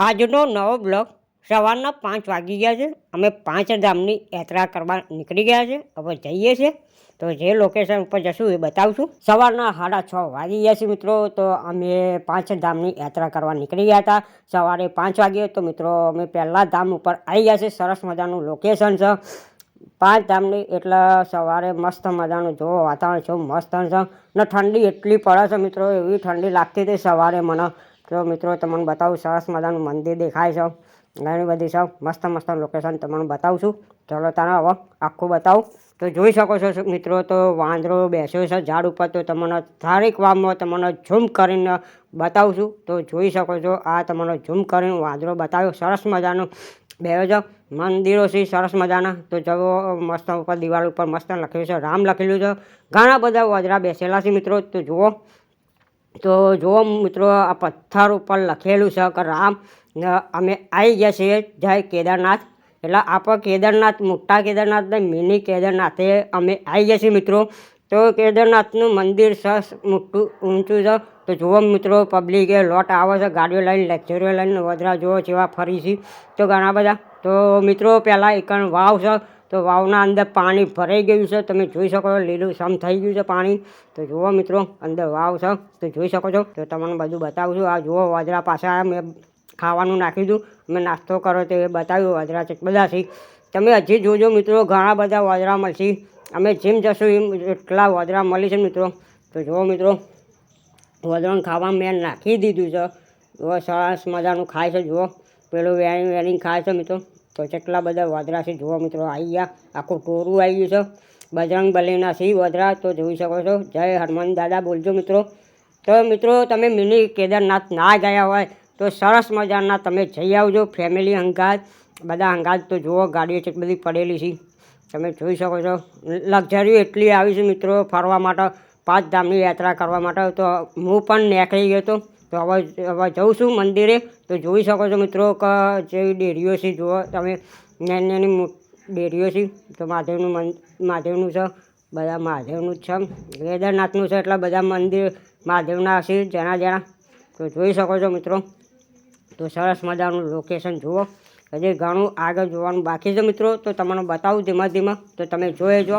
આજનો નવો બ્લોગ સવારના પાંચ વાગી ગયા છે. અમે પાંચ ધામની યાત્રા કરવા નીકળી ગયા છે. હવે જઈએ છીએ. તો જે લોકેશન ઉપર જશું એ બતાવશું. સવારના સાડા છ વાગી ગયા છે મિત્રો. તો અમે પાંચ ધામની યાત્રા કરવા નીકળી ગયા હતા. સવારે પાંચ વાગે તો મિત્રો અમે પહેલાં ધામ ઉપર આવી ગયા છે. સરસ મજાનું લોકેશન છે. પાંચ ધામની એટલે સવારે મસ્ત મજાનું જો વાતાવરણ છે, મસ્ત છે. ને ઠંડી એટલી પડે છે મિત્રો. એવી ઠંડી લાગતી હતી સવારે મને. તો મિત્રો, તમને બતાવું, સરસ મજાનું મંદિર દેખાય છે. ઘણી બધી છે. મસ્ત મસ્ત લોકેશન તમને બતાવું છું ચલો તને હવે આખું બતાવું. તો જોઈ શકો છો મિત્રો, તો વાંદરો બેસ્યો છે ઝાડ ઉપર. તો તમને થારીક વામમાં તમને ઝૂમ કરીને બતાવું છું તો જોઈ શકો છો, આ તમને ઝૂમ કરીને વાંદરો બતાવ્યો. સરસ મજાનું બેહો છો. મંદિરો છે, સરસ મજાના. તો જવો મસ્ત ઉપર દિવાલ ઉપર મસ્ત લખેલું છે. રામ લખેલું છે. ઘણા બધા વાજરા બેસેલા છે, મિત્રો. તો જુઓ. તો જુઓ મિત્રો, આ પથ્થર ઉપર લખેલું છે કે રામ અમે આવી ગયા છીએ જય કેદારનાથ. એટલે આપણે કેદારનાથ, મોટા કેદારનાથ ને મિની કેદારનાથે અમે આવી ગયા છીએ મિત્રો. તો કેદારનાથનું મંદિર સરસ મોટું, ઊંચું છે. તો જુઓ મિત્રો પબ્લિકે લોટ આવે છે, ગાડીઓ લઈને લેક્ચરો લઈને વદરા જુઓ, જેવા ફરી છે તો ઘણા બધા. તો મિત્રો, પહેલાં એકણ વાવ છે તો વાવના અંદર પાણી ભરાઈ ગયું છે. તમે જોઈ શકો છો, લીલું સમ થઈ ગયું છે પાણી. તો જુઓ મિત્રો, અંદર વાવ છે. તો જોઈ શકો છો, તો તમને બધું બતાવું છું. આ જુઓ વાદરા પાછા મેં ખાવાનું નાખી દીધું મેં નાસ્તો કરો તો એ બતાવ્યું વાદરા છે બધા તમે હજી જોજો મિત્રો, ઘણા બધા વાદરા મળશે. અમે જેમ જશું એમ એટલા વાદરા મળી છે મિત્રો. તો જુઓ મિત્રો વજન ખાવા મેં નાખી દીધું છે. જુઓ સરસ મજાનું ખાય છે, જુઓ. પેલું વેણી વેણી ખાય છે મિત્રો. તો કેટલા બધા વાદરા છે જુઓ મિત્રો આવી ગયા. આખું ટોરું આવી ગયું છે. બજરંગ બલીના સિંહ વાદરા તો જોઈ શકો છો. જય હનુમાન દાદા બોલજો મિત્રો. તો મિત્રો, તમે મિની કેદારનાથ ના ગયા હોય, તો સરસ મજાના તમે જઈ આવજો. ફેમિલી અંગાજ બધા અંગાજ તો જુઓ, ગાડીઓ છે, બધી પડેલી છે. તમે જોઈ શકો છો. લક્ઝરી એટલી આવી છે મિત્રો ફરવા માટે, પાંચ ધામની યાત્રા કરવા માટે. તો હું પણ નીકળી ગયો હતો તો હવે હવે જઉં છું મંદિરે. તો જોઈ શકો છો મિત્રો કે જે ડેરીઓ છે, જુઓ તમે. નાની નાની ડેરીઓ છે. તો મહાદેવનું મન, મહાદેવનું છે. બધા મહાદેવનું જ છે કેદારનાથનું છે એટલે બધા મંદિર મહાદેવના છે જણા જણા તો જોઈ શકો છો મિત્રો. તો સરસ મજાનું લોકેશન જુઓ. હજી ઘણું આગળ જોવાનું બાકી છે મિત્રો. તો તમને બતાવું ધીમા ધીમા. તો તમે જોઈ જો.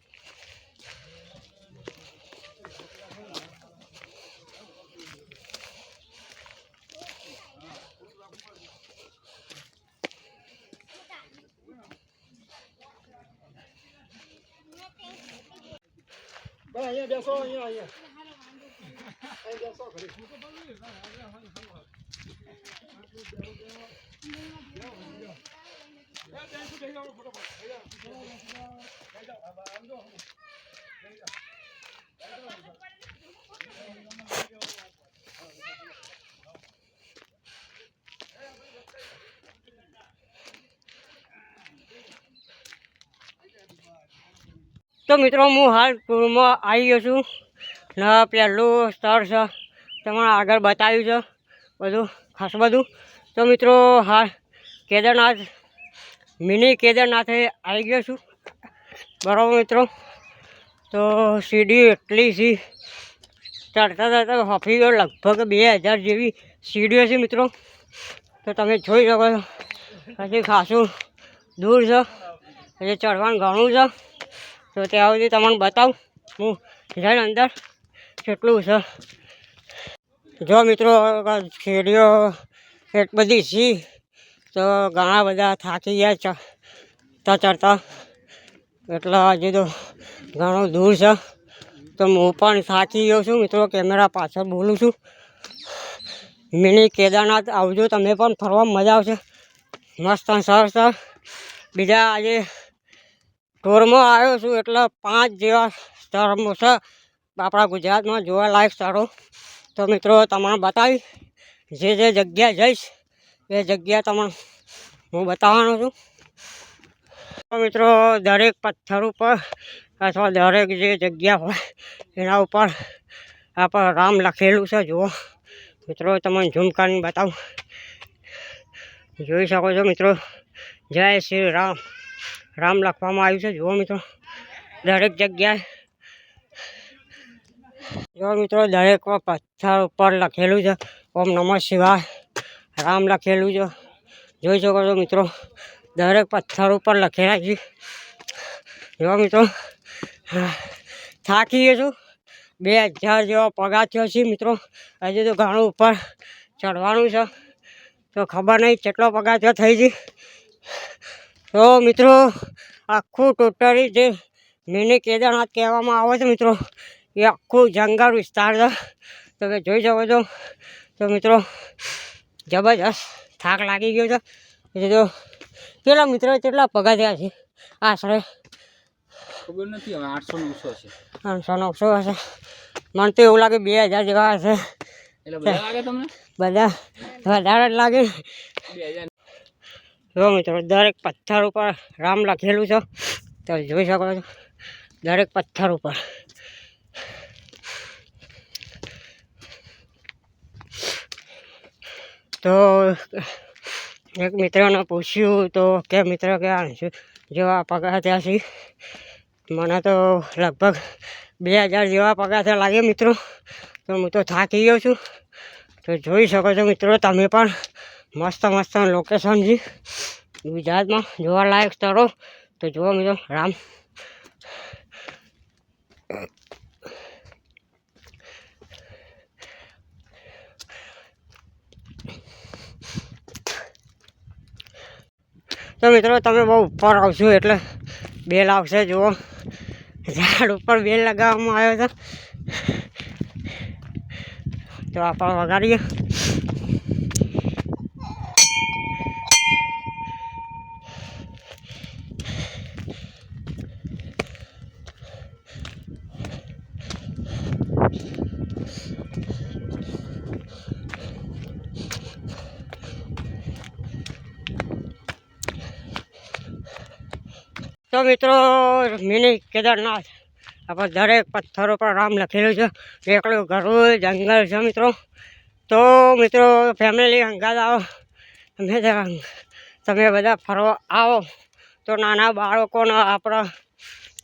ભાઈ અહીંયા બેસો અહીંયા અહીંયા અહીં બેસો ઘડી તો મિત્રો, હું હાલ ટૂરમાં આવી ગયો છું. ને પહેલું સ્થળ છે, તમને આગળ બતાવ્યું છે બધું, ખાસ બધું. તો મિત્રો, હાલ કેદારનાથ, મિની કેદારનાથે આવી ગયો છું. બરાબર મિત્રો? તો સીડી એટલી સી ચડતા ચડતા હફી ગયો, લગભગ બે હજાર જેવી સીડીઓ છે મિત્રો. તો તમે જોઈ શકો છો, હજી ખાસું દૂર છે, હજી ચડવાનું ઘણું છે. તો ત્યાં સુધી તમને બતાવું. હું જઈને અંદર કેટલું છે. જો મિત્રો સીડીઓ એક બધી સી તો ઘણા બધા થાકી ગયા ચડતા ચડતા. એટલે હજુ તો ઘણું દૂર છે. તો હું પણ થાકી ગયો છું, મિત્રો, કેમેરા પાછળ બોલું છું. મિની કેદારનાથ આવજો, તમે પણ ફરવા મજા આવશે. મસ્ત સર સરસ છે. બીજા આજે ટૂરમાં આવ્યો છું એટલે પાંચ જેવા સ્થળો છે આપણા ગુજરાતમાં જોવાલાયક સ્થળો. તો મિત્રો તમને બતાવી જે જે જગ્યા જઈશ, એ જગ્યા તમને હું બતાવવાનો છું. તો મિત્રો, દરેક પથ્થર ઉપર અથવા દરેક જે જગ્યા હોય, એના ઉપર આપણે રામ લખેલું છે. જુઓ, મિત્રો, તમને ઝૂમ કરીને બતાવું. જોઈ શકો છો, મિત્રો. જય શ્રી રામ. રામ લખવામાં આવ્યું છે. જુઓ મિત્રો, દરેક જગ્યાએ જો મિત્રો, દરેક પથ્થર ઉપર લખેલું છે. ઓમ નમઃ શિવાય. રામ લખેલું છે. જોઈ શકો છો મિત્રો, દરેક પથ્થર ઉપર લખેલા છે. જો મિત્રો, થાકી ગયો છું. બે હજાર જેવો પગાર થયો છે મિત્રો. હજી તો ઘણું ઉપર ચડવાનું છે. તો ખબર નહીં કેટલો પગાર થયો, થઈ છે તો મિત્રો આખું ટોટલી જે મિની કેદારનાથ કહેવામાં આવે છે મિત્રો એ આખું જંગલ વિસ્તાર છે. તમે જોઈ શકો છો. તો મિત્રો જબરજસ્ત થાક લાગી ગયો છે. જો તો કેટલા મિત્રો કેટલા પગા થયા છે? આશરે ખબર નથી હવે આઠસો નવસો હશે. આઠસો નવસો હશે. મને તો એવું લાગે બે હજાર જેવા હશે. એટલે બધા લાગે તમને? બધા વધારે જ લાગે. બે હજાર જો મિત્રો, દરેક પથ્થર ઉપર રામ લખેલું છે. તો જોઈ શકો છો, દરેક પથ્થર ઉપર. તો એક મિત્રને પૂછ્યું, તો કે મિત્ર કે જેવા પગાર છે? મને તો લગભગ બે હજાર જેવા પગાર થયા લાગે મિત્રો. તો હું તો થાકી ગયો છું. તો જોઈ શકો છો મિત્રો, તમે પણ મસ્ત મસ્ત લોકેશન છે. ગુજરાતમાં જોવાલાયક સ્થળો, તો જુઓ મિત્રો, રામ. તો મિત્રો, તમે બહુ ઉપર આવશો એટલે બેલ આવશે, જુઓ. ઝાડ ઉપર બેલ લગાવવામાં આવ્યો હતો. તો આપણે વગાડીએ. તો મિત્રો, મિની કેદારનાથ. આપણે દરેક પથ્થરો પર રામ લખેલું છે. એકલું ઘરું જંગલ છે મિત્રો. તો મિત્રો ફેમિલી હંગાત આવો. તમે તમે બધા ફરવા આવો. તો નાના બાળકોને આપણા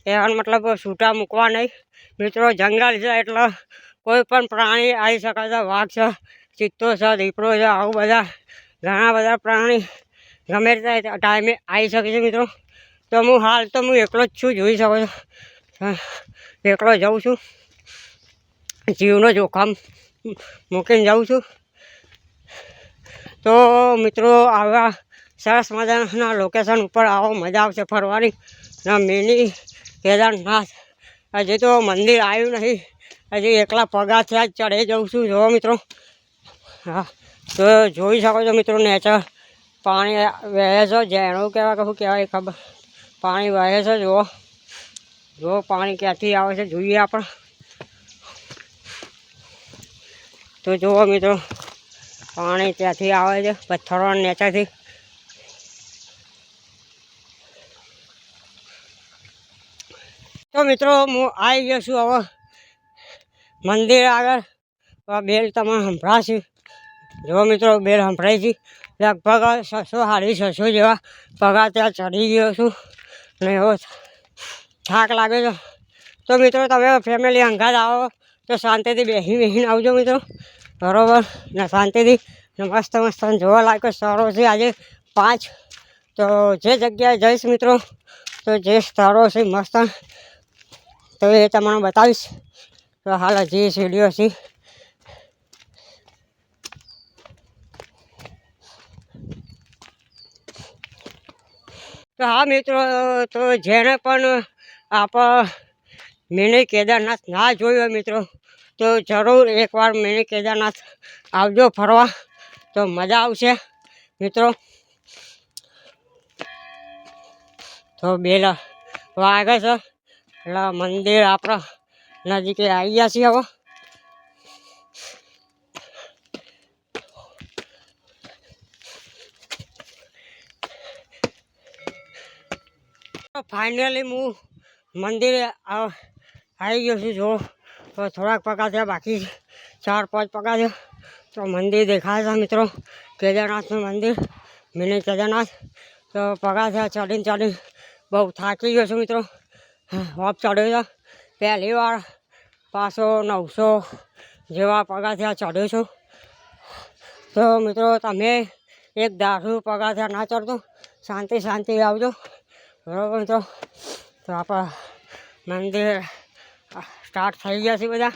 એવા મતલબ છૂટા મૂકવા નહીં. મિત્રો, જંગલ છે એટલે કોઈ પણ પ્રાણી આવી શકે છે, વાઘ છે, ચિત્તો છે, દીપડો છે, આવું બધા ઘણા બધા પ્રાણી ગમે તે ટાઈમે આવી શકે છે મિત્રો. તો હું હાલ તો હું એકલો જ છું, જોઈ શકો છો. એકલો જાઉં છું. જીવનો જોખમ મૂકીને જાઉં છું. તો મિત્રો, આવા સરસ મજાના લોકેશન ઉપર આવો, મજા આવશે ફરવાની. ના મિની કેદારનાથ. હજી તો મંદિર આવ્યું નહીં. હજી એકલા પગાથિયા જ ચડે જાઉં છું. જો મિત્રો. હા, તો જોઈ શકો છો મિત્રો, નેચર. પાણી વહે છો જેણું કહેવાય કે શું કહેવાય ખબર. પાણી વહે છે, જુઓ. જુઓ પાણી ક્યાંથી આવે છે, જોઈએ આપણે. તો જુઓ મિત્રો, પાણી ત્યાંથી આવે છે, પથ્થરો નેચાથી. તો મિત્રો, હું આવી ગયો છું હવે મંદિર આગળ. બેલ તમે સંભળાશે. જો મિત્રો, બેલ સંભળાય છે લગભગ છસો સાડી છસો જેવા પગા ત્યાં ચડી ગયો છું. ને એવો થાક લાગે છે. તો મિત્રો, તમે ફેમિલી અંગાજ આવો, તો શાંતિથી બેસી બેસીને આવજો મિત્રો. બરાબર? ને શાંતિથી મસ્ત મસ્ત જોવા લાયકો સ્થળો છે આજે પાંચ. તો જે જગ્યાએ જઈશ મિત્રો, તો જે સ્થળો છે મસ્ત. તો એ તમને બતાવીશ. તો હાલ હજી સીડીઓ છે. તો હા મિત્રો, તો જેણે પણ આપ મિની કેદારનાથ ના જોયું મિત્રો, તો જરૂર એકવાર મિની કેદારનાથ આવજો ફરવા, તો મજા આવશે મિત્રો. તો બેલા વાગે છે, એટલે મંદિર આપણા નજીકે આવી ગયા છીએ હવે. ફાઇનલી હું મંદિરે આવી ગયો છું. જો થોડાક પગા થયા, બાકી ચાર પાંચ પગા છે તો મંદિર દેખાય છે મિત્રો. કેદારનાથનું મંદિર. મિની કેદારનાથ. તો પગા થયા, ચડીને ચડીને બહુ થાકી ગયો છું મિત્રો. હોપ ચડ્યો છે. પહેલી વાર પાછો નવસો જેવા પગા થયા, ચડ્યો છું. તો મિત્રો, તમે એક દારૂ પગા થયા, ના ચડતો. શાંતિ શાંતિ આવજો. બરાબર મિત્રો તો આપણા મંદિર સ્ટાર્ટ થઈ ગયા છે બધા.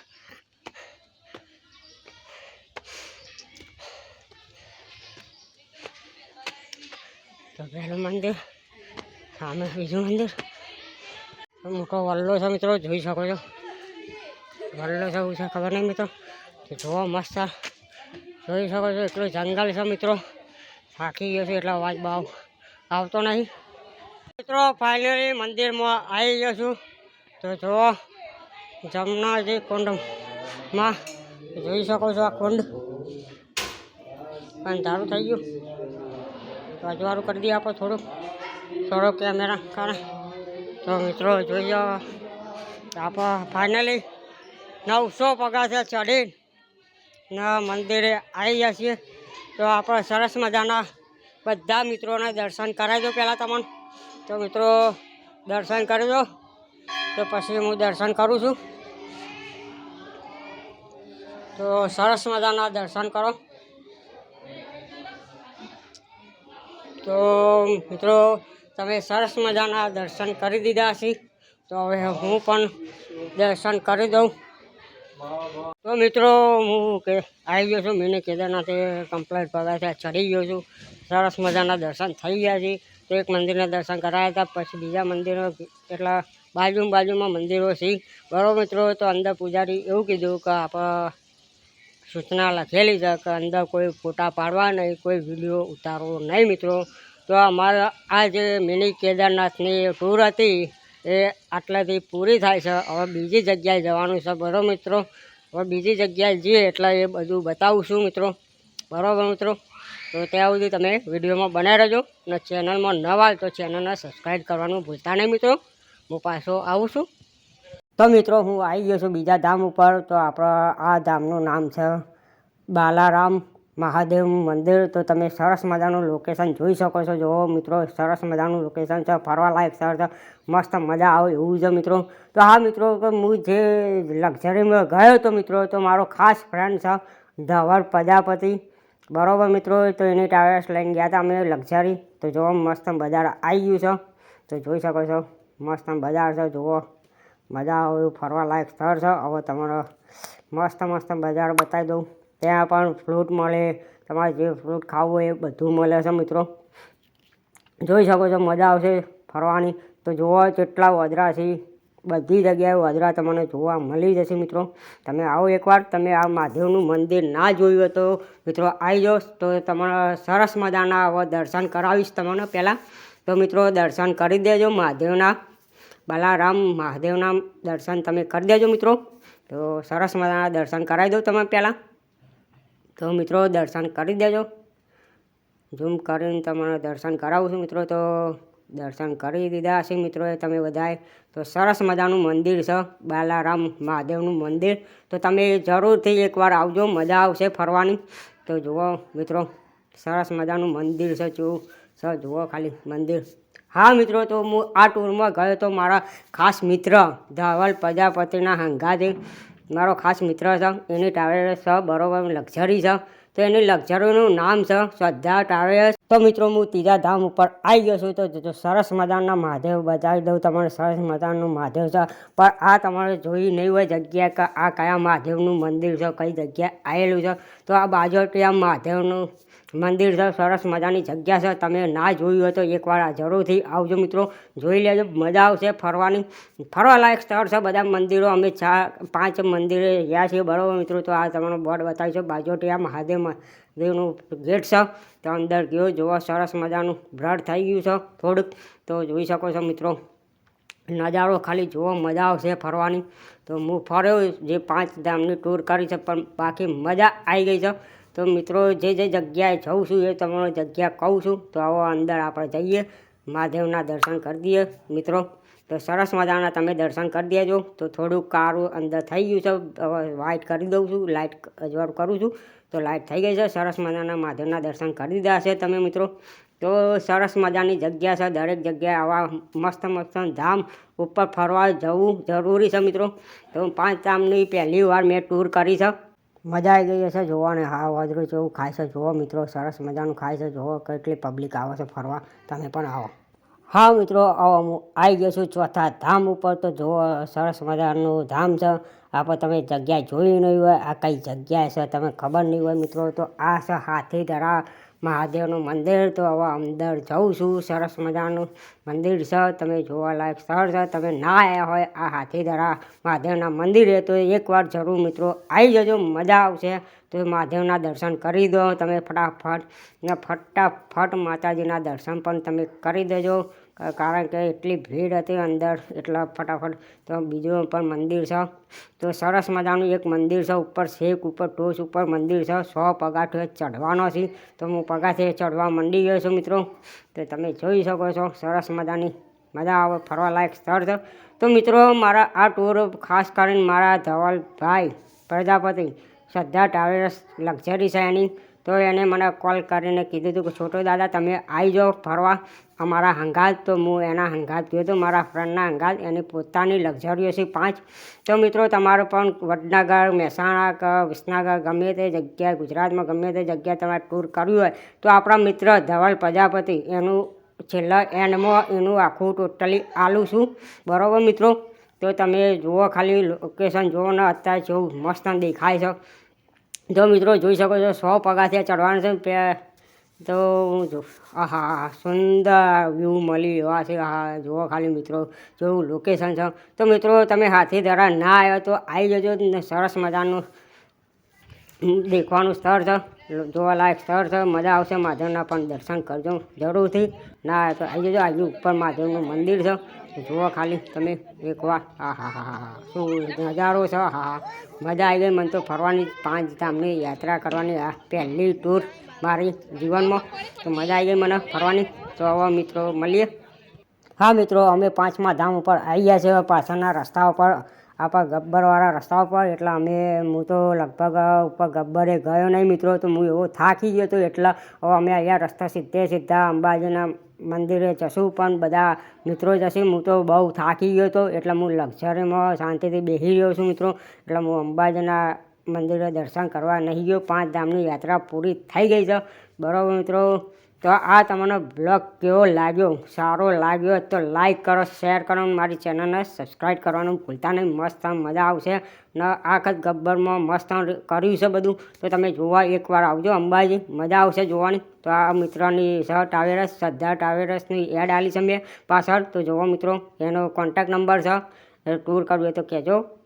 તો પહેલું મંદિર, સામે બીજું મંદિર. મોટો વલ્લો છે મિત્રો, જોઈ શકો છો. વલ્લો છે, એવું છે, ખબર નહીં મિત્રો. તો જોવા મસ્ત. જોઈ શકો છો, એટલું જંગલ છે મિત્રો. થાકી ગયો છે, એટલા અવાજ બહુ આવતો નહીં. મિત્રો ફાઇનલી મંદિરમાં આવી ગયો છું. તો જુઓ, જમનાજી કુંડમાં જોઈ શકો છો આ કુંડ. અંધારું થઈ ગયું. તો અજવાળું કરી દઈએ આપણે થોડુંક. થોડો કેમેરા કારણે. તો મિત્રો, જોઈ જાઓ આપણે ફાઇનલી નવસો પગારથી ચડીને ના મંદિરે આવી ગયા છીએ. તો આપણે સરસ મજાના બધા મિત્રોને દર્શન કરાવી દો પહેલાં તમને તો મિત્રો, દર્શન કરી દો તો પછી હું દર્શન કરું છું. તો સરસ મજાના દર્શન કરો. તો મિત્રો, તમે સરસ મજાના દર્શન કરી દીધા છે તો હવે હું પણ દર્શન કરી દઉં. તો મિત્રો, હું કે આવી ગયો છું. મેં કેદારનાથે કમ્પ્લેટ પગાર ચડી ગયો છું. સરસ મજાના દર્શન થઈ ગયા છે. તો એક મંદિરના દર્શન કરાયા હતા, પછી બીજા મંદિરો એટલા બાજુ બાજુમાં મંદિરો છે બરો મિત્રો, તો અંદર પૂજારી એવું કીધું કે આપણે સૂચના લખેલી છે કે અંદર કોઈ ફોટા પાડવા નહીં, કોઈ વીડિયો ઉતારવો નહીં મિત્રો. તો અમારા આ જે મિની કેદારનાથની ટૂર હતી, એ આટલાથી પૂરી થાય છે. હવે બીજી જગ્યાએ જવાનું છે બરાબર મિત્રો. હવે બીજી જગ્યાએ જઈએ એટલે એ બધું બતાવું છું મિત્રો. બરાબર મિત્રો? તો ત્યાં સુધી તમે વિડીયોમાં બનાવી રહેજો અને ચેનલમાં નવા તો ચેનલને સબસ્ક્રાઈબ કરવાનું ભૂલતા નહીં મિત્રો. હું પાછો આવું છું. તો મિત્રો, હું આવી ગયો છું બીજા ધામ ઉપર. તો આપણા આ ધામનું નામ છે બાલારામ મહાદેવ મંદિર. તો તમે સરસ મજાનું લોકેશન જોઈ શકો છો. જુઓ મિત્રો, સરસ મજાનું લોકેશન છે. ફરવાલાયક સ્થળ છે. મસ્ત મજા આવે એવું છે મિત્રો. તો હા મિત્રો હું જે લક્ઝરીમાં ગયો હતો મિત્રો, તો મારો ખાસ ફ્રેન્ડ છે ધવલ પ્રજાપતિ. બરોબર મિત્રો, તો એની ટ્રાવેલ્સ લઈને ગયા હતા અમે લક્ઝરી. તો જુઓ મસ્ત બજાર આવી ગયું છે. તો જોઈ શકો છો, મસ્ત બજાર છે, જુઓ. મજા આવે એવું ફરવા લાયક સ્થળ છે. હવે તમારો મસ્ત મસ્ત બજાર બતાવી દઉં. ત્યાં પણ ફ્રૂટ મળે, તમારે જે ફ્રૂટ ખાવું હોય એ બધું મળે છે મિત્રો. જોઈ શકો છો, મજા આવશે ફરવાની. તો જુઓ કેટલા વદરા છે. બધી જગ્યાએ વદરા તમને જોવા મળી જશે મિત્રો. તમે આવો એકવાર, તમે આ મહાદેવનું મંદિર ના જોયું તો મિત્રો આવી જાઓ, તો તમારા સરસ મજાના હવે દર્શન કરાવીશ તમને પહેલાં. તો મિત્રો દર્શન કરી દેજો મહાદેવના, બાલારામ મહાદેવના દર્શન તમે કરી દેજો મિત્રો. તો સરસ મજાના દર્શન કરાવી દઉં તમે પહેલાં. તો મિત્રો દર્શન કરી દેજો. ઝૂમ કરીને તમારા દર્શન કરાવું છું મિત્રો, તો દર્શન કરી દીધા હશે મિત્રોએ તમે બધાએ. તો સરસ મજાનું મંદિર છે, બાલારામ મહાદેવનું મંદિર. તો તમે જરૂરથી એકવાર આવજો, મજા આવશે ફરવાની. તો જુઓ મિત્રો, સરસ મજાનું મંદિર છે જો સર જુઓ ખાલી મંદિર. હા મિત્રો, તો હું આ ટૂરમાં ગયો તો મારા ખાસ મિત્ર ધવલ પ્રજાપતિના હંગાથી મારો ખાસ મિત્ર છે, એની ટ્રાવેલર્સ છે, બરોબર લક્ઝરી છે. તો એની લક્ઝરીનું નામ છે શ્રદ્ધા ટ્રાવેલ્સ. તો મિત્રો, હું ત્રીજા ધામ ઉપર આવી ગયો છું. તો સરસ મજાના મહાદેવ બતાવી દઉં તમારે સરસ મજાનું મહાદેવ છે. પણ આ તમારે જોઈ નહીં હોય જગ્યા કે આ કયા મહાદેવનું મંદિર છે, કઈ જગ્યાએ આવેલું છે. તો આ બાજુ આ મહાદેવનું મંદિર છે સરસ મજાની જગ્યા છે. તમે ના જોયું હોય તો એકવાર જરૂરથી આવજો મિત્રો. જોઈ લેજો, મજા આવશે ફરવાની. ફરવાલાયક સ્થળ છે બધા મંદિરો. અમે ચાર પાંચ મંદિરે ગયા છીએ, બરાબર મિત્રો? તો આ તમારો બોર્ડ બતાવી છે બાજોટિયા મહાદેવ મહાદેવનું ગેટ છે, તો અંદર ગયો, જોવા, સરસ મજાનું બ્રડ થઈ ગયું છે થોડુંક. તો જોઈ શકો છો મિત્રો, નજારો ખાલી જોવા મજા આવશે ફરવાની. તો હું ફર્યો, જે પાંચ ધામની ટૂર કરી છે, પણ બાકી મજા આવી ગઈ છે. તો મિત્રો, જે જે જગ્યાએ જઉં છું એ તમારો જગ્યા કહું છું. તો આવો અંદર આપણે જઈએ, મહાદેવના દર્શન કરી દઈએ. મિત્રો, તો સરસ મજાના તમે દર્શન કરી દેજો. તો થોડુંક કારું અંદર થઈ ગયું છે, હવે વાઇટ કરી દઉં છું લાઇટ અજવાળું કરું છું. તો લાઇટ થઈ ગઈ છે, સરસ મજાના મહાદેવના દર્શન કરી દીધા છે તમે મિત્રો. તો સરસ મજાની જગ્યા છે, દરેક જગ્યાએ આવા મસ્ત મસ્ત ધામ ઉપર ફરવા જવું જરૂરી છે મિત્રો. તો પાંચ ધામની પહેલી વાર મેં ટૂર કરી છે. મજા આવી ગઈ હશે જોવાને, હા વાજરું જેવું ખાય છે. જુઓ મિત્રો, સરસ મજાનું ખાય છે, જુઓ કેટલી પબ્લિક આવે છે ફરવા. તમે પણ આવો. હા, મિત્રો, આવો, હું આવી ગયો છું ચોથા ધામ ઉપર. તો જુઓ, સરસ મજાનું ધામ છે. આપણે તમે જગ્યા જોઈ નહીં હોય, આ કઈ જગ્યા છે તમે ખબર નહીં હોય મિત્રો. તો આ છે હાથી ધરા મહાદેવનું મંદિર તો હવે અંદર જઉં છું, સરસ મજાનું મંદિર છે, તમે જોવાલાયક સ્થળ છે, તમે ના આવ્યા હોય આ હાથીધરા મહાદેવના મંદિરે તો એકવાર જરૂર મિત્રો આવી જજો, મજા આવશે. તો મહાદેવના દર્શન કરી દો, તમે ફટાફટ ને ફટાફટ માતાજીના દર્શન પણ તમે કરી દેજો. કારણ કે એટલી ભીડ હતી અંદર, એટલા ફટાફટ તો બીજું પણ મંદિર છે. તો સરસ મજાનું એક મંદિર છે, ઉપર શેક, ઉપર ટોચ ઉપર મંદિર છે. સો પગાઠે ચઢવાનો છે. તો હું પગાથે ચડવા મંડી ગયો છું મિત્રો. તો તમે જોઈ શકો છો, સરસ મજાની મજા આવે, ફરવાલાયક સ્થળ છે. તો મિત્રો, મારા આ ટૂર ખાસ કરીને મારા ધવલભાઈ પ્રજાપતિ શ્રદ્ધા ટ્રાવેલર્સ લક્ઝરી છે એની. તો એને મને કોલ કરીને કીધું હતું કે, છોટો દાદા, તમે આવી જાઓ ફરવા. અમારા હંગાત તો હું એના હંગાત ગયો હતો મારા ફ્રેન્ડના હંગાત, એની પોતાની લક્ઝરીઓ છે પાંચ. તો મિત્રો, તમારો પણ વડનગર, મહેસાણા કે વિસનગર ગમે તે જગ્યાએ, ગુજરાતમાં ગમે તે જગ્યાએ તમારે ટૂર કરવી હોય, તો આપણા મિત્ર ધવલ પ્રજાપતિ, એનું છેલ્લા એન્ડમાં એનું આખું ટોટલી આલું છું. બરાબર મિત્રો? તો તમે જુઓ ખાલી લોકેશન જુઓ ને અત્યારે જેવું મસ્ત દેખાય છે. જો મિત્રો, જોઈ શકો છો, સો પગાથિયા ચડવાનું છે તો હું જો, આહા, સુંદર વ્યૂ મળી એવા છે. હા જુઓ ખાલી મિત્રો જેવું લોકેશન છે. તો મિત્રો, તમે હાથી ધરા ના આવ્યો તો આવી જજો ને સરસ મજાનું દેખવાનું સ્થળ છે. જોવાલાયક સ્થળ છે. મજા આવશે મહાદેવના પણ દર્શન કરજો. જરૂરથી ના આવ્યો તો આવી જજો. આજુ ઉપર મહાદેવનું મંદિર છે. જુઓ ખાલી તમે એકવાર. હા હા હા હા શું નજારો છે. હા મજા આવી ગઈ. મને તો ફરવાની પાંચ ધામની યાત્રા કરવાની આ પહેલી ટૂર મારી જીવનમાં તો મજા આવી ગઈ મને ફરવાની. તો હવે મિત્રો મળીએ. હા મિત્રો, અમે પાંચમા ધામ ઉપર આવી ગયા છે પાછળના રસ્તા ઉપર, આપણા ગબ્બરવાળા રસ્તા ઉપર. એટલે અમે, હું તો લગભગ ઉપર ગબ્બરે ગયો નહીં મિત્રો, તો હું એવો થાકી ગયો હતો એટલે હવે અમે અહીંયા રસ્તા સીધે સીધા અંબાજીના મંદિરે જશું. પણ બધા મિત્રો જશે હું તો બહુ થાકી ગયો હતો એટલે હું લક્ઝરીમાં શાંતિથી બેસી રહ્યો છું મિત્રો. એટલે હું અંબાજીના મંદિરે દર્શન કરવા નહીં ગયો. પાંચ ધામની યાત્રા પૂરી થઈ ગઈ છે. બરાબર મિત્રો, તો આ તમને બ્લોગ કેવો લાગ્યો? સારો લાગ્યો તો લાઈક કરો, શેર કરો મારી ચેનલને સબસ્ક્રાઈબ કરવાનું ભૂલતા નહીં. મસ્ત મજા આવશે. ને આખત ગબ્બરમાં મસ્ત કર્યું છે બધું. તો તમે જોવા એકવાર આવજો. અંબાજી મજા આવશે જોવાની. તો આ મિત્રની સહ ટાવેરસ, શ્રદ્ધા ટાવેરસની એડ આલી છે મેં પાછળ. તો જોવો મિત્રો, એનો કોન્ટેક્ટ નંબર છે. ટૂર કરવું હોય તો કહેજો.